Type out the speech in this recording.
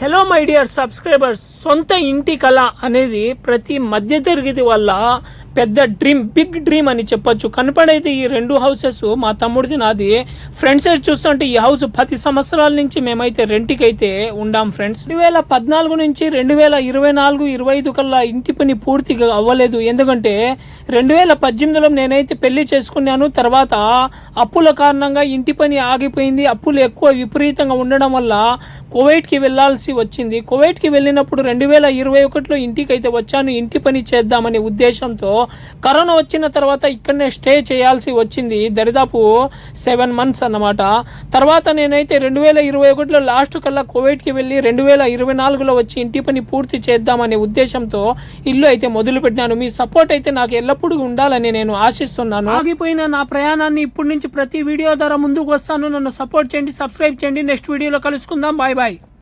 Hello my dear subscribers సొంత ఇంటి కళ అనేది ప్రతి మధ్యతరగతి వల్ల పెద్ద డ్రీమ్ బిగ్ డ్రీమ్ అని చెప్పొచ్చు. కనపడైతే ఈ రెండు హౌసెస్ మా తమ్ముడిది నాది. ఫ్రెండ్స్ చూస్తుంటే ఈ హౌస్ పది సంవత్సరాల నుంచి మేమైతే రెంట్కి అయితే ఉండాం ఫ్రెండ్స్. రెండు వేల పద్నాలుగు నుంచి రెండు వేల ఇరవై నాలుగు ఇరవై ఐదు కల్లా ఇంటి పని పూర్తిగా అవ్వలేదు. ఎందుకంటే రెండు వేల పద్దెనిమిదిలో నేనైతే పెళ్ళి చేసుకున్నాను. తర్వాత అప్పుల కారణంగా ఇంటి పని ఆగిపోయింది. అప్పులు ఎక్కువ విపరీతంగా ఉండడం వల్ల కువైట్కి వెళ్ళాల్సి వచ్చింది. కువైట్కి వెళ్ళినప్పుడు రెండు వేల ఇరవై ఒకటిలో ఇంటికి అయితే వచ్చాను. ఇంటి పని చేద్దామనే ఉద్దేశంతో కరోనా వచ్చిన తర్వాత ఇక్కడనే స్టే చేయాల్సి వచ్చింది. దరిదాపు సెవెన్ మంత్స్ అన్నమాట. తర్వాత నేనైతే రెండు వేల ఇరవై ఒకటిలో లాస్ట్ కల్లా కోవిడ్కి వెళ్ళి రెండు వేల ఇరవై నాలుగులో వచ్చి ఇంటి పని పూర్తి చేద్దామనే ఉద్దేశంతో ఇల్లు అయితే మొదలు పెట్టినాను మీ సపోర్ట్ అయితే నాకు ఎల్లప్పుడూ ఉండాలని నేను ఆశిస్తున్నాను. ఆగిపోయిన నా ప్రయాణాన్ని ఇప్పటి నుంచి ప్రతి వీడియో ద్వారా ముందుకు వస్తాను. నన్ను సపోర్ట్ చేయండి సబ్స్క్రైబ్ చేయండి. నెక్స్ట్ వీడియోలో కలుసుకుందాం. Bye bye.